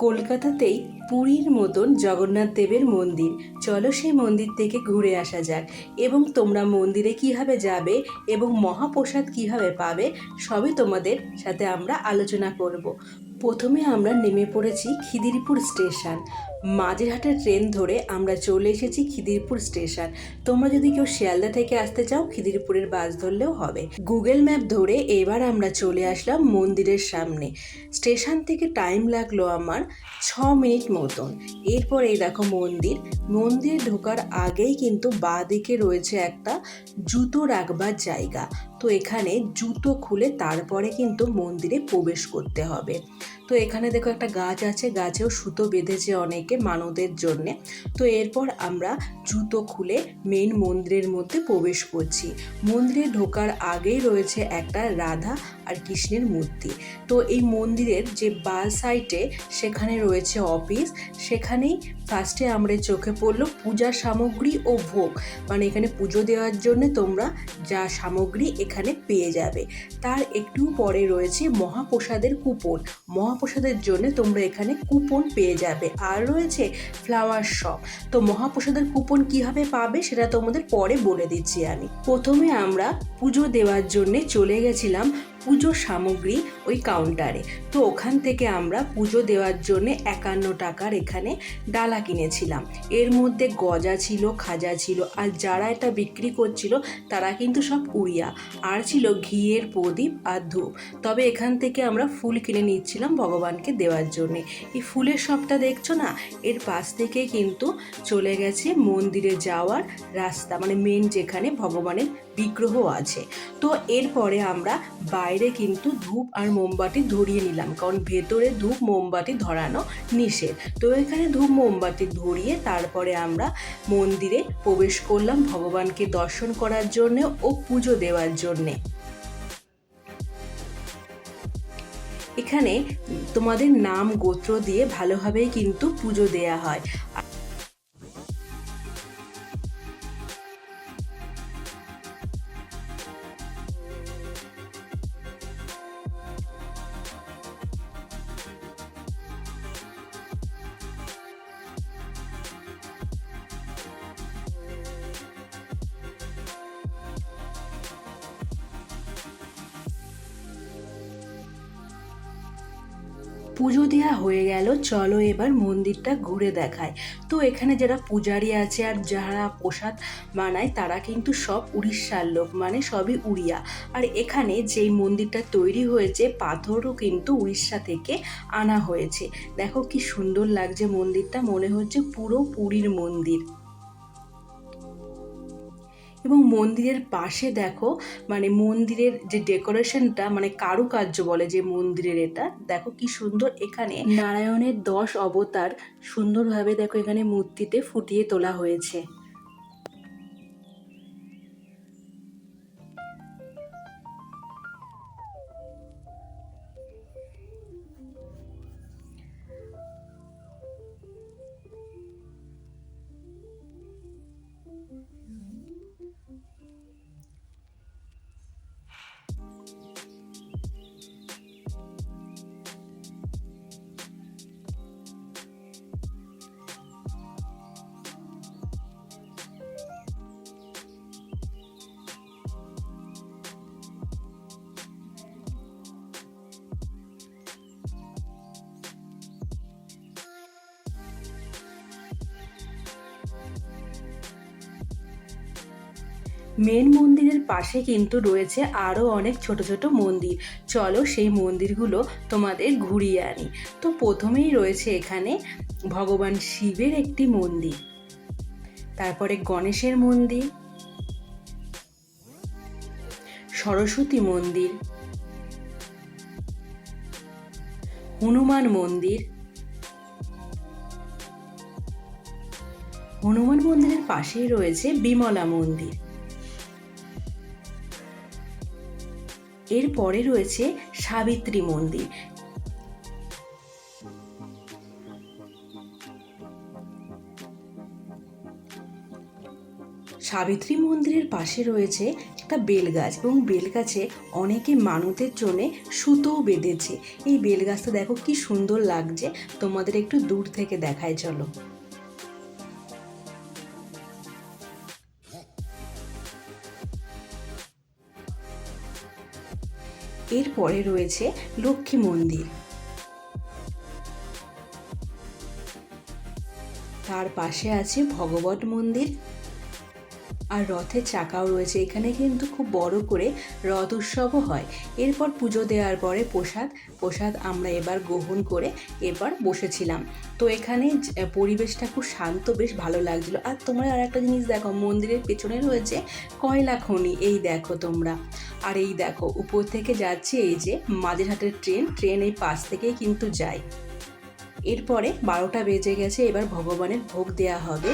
কলকাতাতেই পুরীর মতন জগন্নাথ দেবের মন্দির। চলো সেই মন্দির থেকে ঘুরে আসা যাক। এবং তোমরা মন্দিরে কীভাবে যাবে এবং মহাপ্রসাদ কীভাবে পাবে, সবই তোমাদের সাথে আমরা আলোচনা করব। প্রথমে আমরা নেমে পড়েছি খিদিরপুর স্টেশন। মাঝেরহাটের ট্রেন ধরে আমরা চলে এসেছি খিদিরপুর স্টেশন। তোমরা যদি কেউ শিয়ালদা থেকে আসতে চাও, খিদিরপুরের বাস ধরলেও হবে। গুগল ম্যাপ ধরে এবার আমরা চলে আসলাম মন্দিরের সামনে। স্টেশন থেকে টাইম লাগল আমার ছ মিনিট মতন। এরপর এই দেখো মন্দির। মন্দিরে ঢোকার আগেই কিন্তু বাঁ দিকে রয়েছে একটা জুতো রাখবার জায়গা। তো এখানে জুতো খুলে তারপরে কিন্তু মন্দিরে প্রবেশ করতে হবে। তো এখানে দেখো একটা গাছ আছে, গাছেও সুতো বেঁধেছে অনেকে মানদের জন্যে। তো এরপর আমরা জুতো খুলে মেন মন্দিরের মধ্যে প্রবেশ করছি। মন্দিরে ঢোকার আগেই রয়েছে একটা রাধা আর কৃষ্ণের মূর্তি। তো এই মন্দিরের যে বা সাইটে সেখানে রয়েছে অফিস সেখানেই ফার্স্টে আমরা চোখে পড়ল পূজা সামগ্রী ও ভোগ। মানে এখানে পুজো দেওয়ার জন্য তোমরা যা সামগ্রী এখানে পেয়ে যাবে। তার একটু পরে রয়েছে মহাপ্রসাদের কুপন। মহাপ্রসাদের জন্য তোমরা এখানে কুপন পেয়ে যাবে। আর রয়েছে ফ্লাওয়ার শপ তো মহাপ্রসাদের কুপন কীভাবে পাবে সেটা তোমাদের পরে বলে দিচ্ছি আমি। প্রথমে আমরা পুজো দেওয়ার জন্য চলে গেছিলাম পুজোর সামগ্রী ওই কাউন্টারে তো ওখান থেকে আমরা পুজো দেওয়ার জন্য একান্ন টাকার এখানে ডালা কিনেছিলাম। এর মধ্যে গজা ছিল, খাজা ছিল, আর যারা এটা বিক্রি করছিল তারা কিন্তু সব উড়িয়া। আর ছিল ঘিয়ের প্রদীপ আর ধূপ। তবে এখান থেকে আমরা ফুল কিনে নিচ্ছিলাম ভগবানকে দেওয়ার জন্য। এই ফুলের সবটা দেখছ না? এর পাশ থেকে কিন্তু চলে গেছে মন্দিরে যাওয়ার রাস্তা মানে মেন যেখানে ভগবানের বিগ্রহ আছে। তো এরপরে আমরা বাইরে কিন্তু ধূপ আর মোমবাতি ধরিয়ে নিলাম, কারণ ভেতরে ধূপ মোমবাতি ধরানো নিষেধ। তো এখানে ধূপ মোমবাতি ধরিয়ে তারপরে আমরা মন্দিরে প্রবেশ করলাম ভগবানকে দর্শন করার জন্য ও পুজো দেওয়ার জন্যে। এখানে তোমাদের নাম গোত্র দিয়ে ভালোভাবেই কিন্তু পুজো দেয়া হয়। পুজো দেওয়া হয়ে গেল, চলো এবার মন্দিরটা ঘুরে দেখায়। তো এখানে যারা পূজারি আছে আর যারা প্রসাদ বানায়, তারা কিন্তু সব উড়িষ্যার লোক মানে সবই উড়িয়া। আর এখানে যেই মন্দিরটা তৈরি হয়েছে, পাথরও কিন্তু উড়িষ্যা থেকে আনা হয়েছে। দেখো কি সুন্দর লাগছে মন্দিরটা, মনে হচ্ছে পুরো পুরীর মন্দির। এবং মন্দিরের পাশে দেখো মানে মন্দিরের যে ডেকোরেশনটা মানে কারুকার্য বলে যে মন্দিরের এটা, দেখো কি সুন্দর এখানে নারায়ণের দশ অবতার সুন্দরভাবে দেখো এখানে মূর্তিতে ফুটিয়ে তোলা হয়েছে। মেন মন্দিরের পাশে কিন্তু রয়েছে আরও অনেক ছোট ছোট মন্দির। চলো সেই মন্দিরগুলো তোমাদের ঘুরিয়ে আনি। তো প্রথমেই রয়েছে এখানে ভগবান শিবের একটি মন্দির। তারপরে গণেশের মন্দির। সরস্বতী মন্দির। হনুমান মন্দির। হনুমান মন্দিরের পাশেই রয়েছে বিমলা মন্দির। এরপরে রয়েছে সাবিত্রী মন্দির। সাবিত্রী মন্দিরের পাশে রয়েছে একটা বেল গাছ এবং বেলগাছে অনেকে মানতের জন্যে সুতোও বেঁধেছে। এই বেল গাছটা দেখো কি সুন্দর লাগছে। তোমাদের একটু দূর থেকে দেখায়, চলো। এরপরে রয়েছে লক্ষ্মী মন্দির। তার পাশে আছে ভগবত মন্দির। আর রথের চাকাও রয়েছে। এখানে কিন্তু খুব বড় করে রথ উৎসবও হয়। এরপর পুজো দেওয়ার পরে প্রসাদ প্রসাদ আমরা এবার গ্রহণ করে এবার বসেছিলাম। তো এখানে পরিবেশটা খুব শান্ত, বেশ ভালো লাগছিল। আর তোমরা আর একটা জিনিস দেখো, মন্দিরের পেছনে রয়েছে কয়লা খনি। এই দেখো তোমরা। আর এই দেখো, উপর থেকে যাচ্ছে এই যে মাঝেরহাটের ট্রেন। ট্রেন এই পাশ থেকেই কিন্তু যায়। এরপরে বারোটা বেজে গেছে, এবার ভগবানের ভোগ দেয়া হবে।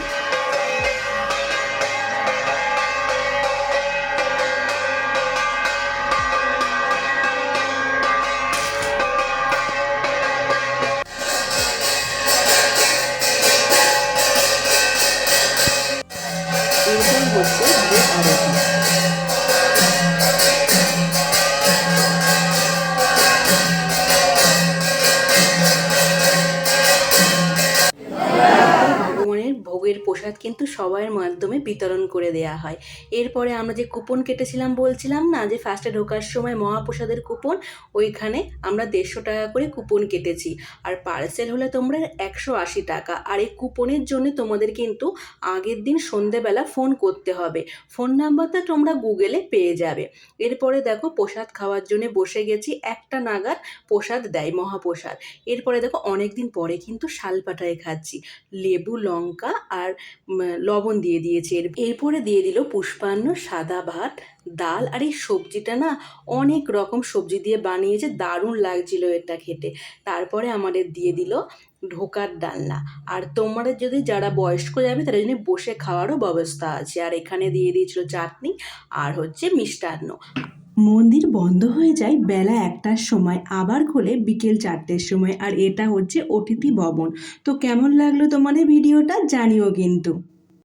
ভোগের কিন্তু সবার মাধ্যমে বিতরণ করে দেয়া হয়। এরপরে আমরা যে কুপন কেটেছিলাম, বলছিলাম না যে ফার্স্টে ঢোকার সময় মহাপ্রসাদের কুপন, ওইখানে আমরা দেড়শো টাকা করে কুপন কেটেছি। আর পার্সেল হলে তোমরা একশো আশি টাকা। আর এই কুপনের জন্য তোমাদের কিন্তু আগের দিন সন্ধেবেলা ফোন করতে হবে। ফোন নাম্বারটা তোমরা গুগলে পেয়ে যাবে। এরপরে দেখো প্রসাদ খাওয়ার জন্য বসে গেছি, একটা নাগাদ প্রসাদ দেয় মহাপ্রসাদ। এরপরে দেখো অনেক দিন পরে কিন্তু শালপাটায় খাচ্ছি। লেবু, লঙ্কা আর লবণ দিয়ে দিয়েছে। এর, এরপরে দিয়ে দিল পুষ্পান্ন সাদা ভাত, ডাল, আর এই সবজিটা না অনেক রকম সবজি দিয়ে বানিয়েছে, দারুণ লাগছিল এটা খেতে। তারপরে আমাদের দিয়ে দিল ঢোকার ডালনা। আর তোমরা যদি যারা বয়স্ক যাবে তাদের জন্য বসে খাওয়ারও ব্যবস্থা আছে। আর এখানে দিয়ে দিয়েছিল চাটনি, আর হচ্ছে মিষ্টান্ন। মন্দির বন্ধ হয়ে যায় বেলা একটার সময়, আবার খোলে বিকেল চারটের সময়। আর এটা হচ্ছে অতিথি ভবন। তো কেমন লাগল তোমাদের ভিডিওটা জানিও কিন্তু।